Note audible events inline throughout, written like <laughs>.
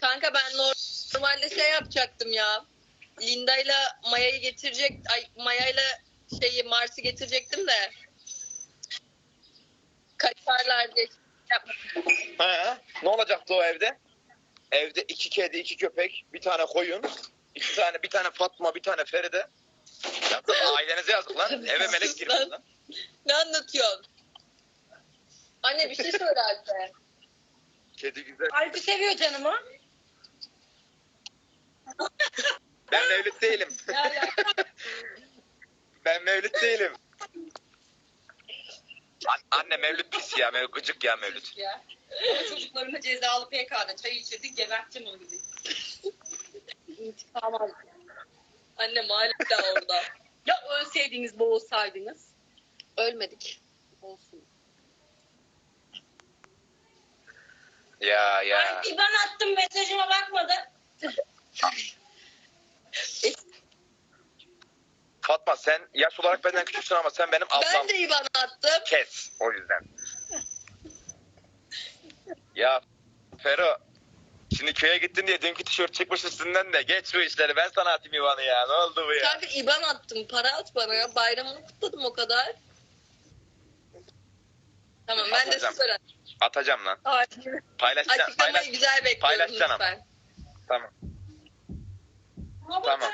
Kanka ben nor- normalde şey yapacaktım ya. Linda'yla Maya'yı getirecek, ay Maya'yla şeyi Mars'ı getirecektim de. Kaçarlar diye yapmadım. He. Ne olacaktı o evde? Evde iki kedi, iki köpek, bir tane koyun, iki tane, bir tane Fatma, bir tane Feride. Yazık ailenize yazık lan. <laughs> Eve melek lan. lan. Ne anlatıyorsun? Anne bir şey söyle Alp'e. Kedi güzel. Alp'i seviyor canımı. Ben mevlüt değilim. <laughs> Ben mevlüt değilim. An- Anne mevlüt pis ya, mevlüt gıcık ya mevlüt. ya? Ama çocuklarıma cezalı PK'da çay içirdik geberteceğim onu gibi. İntikam aldım. Annem hala orada. Ya ölseydiniz boğulsaydınız. Ölmedik. Olsun. Ya ya. Ben İban attım mesajıma bakmadı. Fatma sen yaş olarak benden küçüksün ama sen benim ablam. Ben de İvan attım. Kes o yüzden. ya Fero şimdi köye gittin diye dünkü tişört çıkmış üstünden de geç bu işleri ben sana atayım İvan'ı ya ne oldu bu ya? Kanka İban attım. Para at bana ya. Bayramını kutladım o kadar. Tamam ben de Atacağım. sıfır at. Atacağım lan. Ay. Paylaşacağım. Açıklamayı Paylaş. güzel bekliyorum paylaşacağım. lütfen. Tamam. Tamam.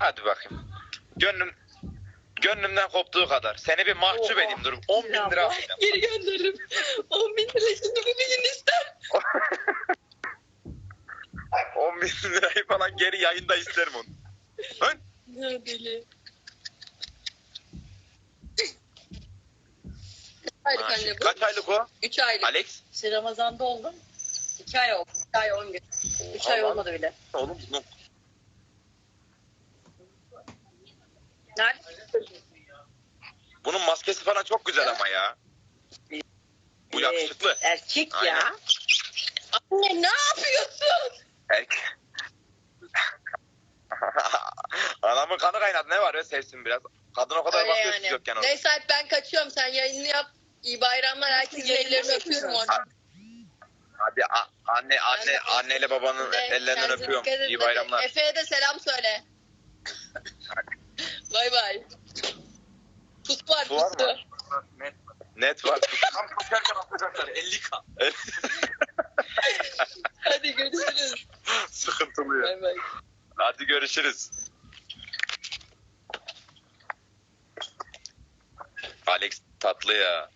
Hadi bakayım. Gönlüm gönlümden koptuğu kadar. Seni bir mahcup Oha. edeyim dur. 10 bin lira. Geri gönderirim. 10 bin lira şimdi bir gün ister. 10 bin lirayı falan geri yayında isterim onu. Lan, Ne deli. Aylık anne bu? Kaç aylık o? 3 aylık. Alex? İşte Ramazan'da oldum. İki ay oldu. İki ay on gün. Üç ay Aman. olmadı bile. Oğlum bu- bunun maskesi falan çok güzel ama ya. Bu yakışıklı. Erkek Aynen. ya. Anne ne yapıyorsun? Erkek. <laughs> Anamın kanı kaynadı ne var ya sevsin biraz. Kadın o kadar Öyle bakıyor yani. yokken orada. Neyse Alp ben kaçıyorum. Sen yayını yap. İyi bayramlar. Herkesin ellerini öpüyorum orada. Hadi a- anne anne anneyle babanın ellerinden öpüyorum. İyi bayramlar. Efe'ye de selam söyle. bay bay. Pus var Su var pusu. mı? Net, net var. Tam koşarken atacaklar 50k. <laughs> Hadi görüşürüz. Sıkıntılı ya. bay bay. Hadi görüşürüz. Alex tatlı ya.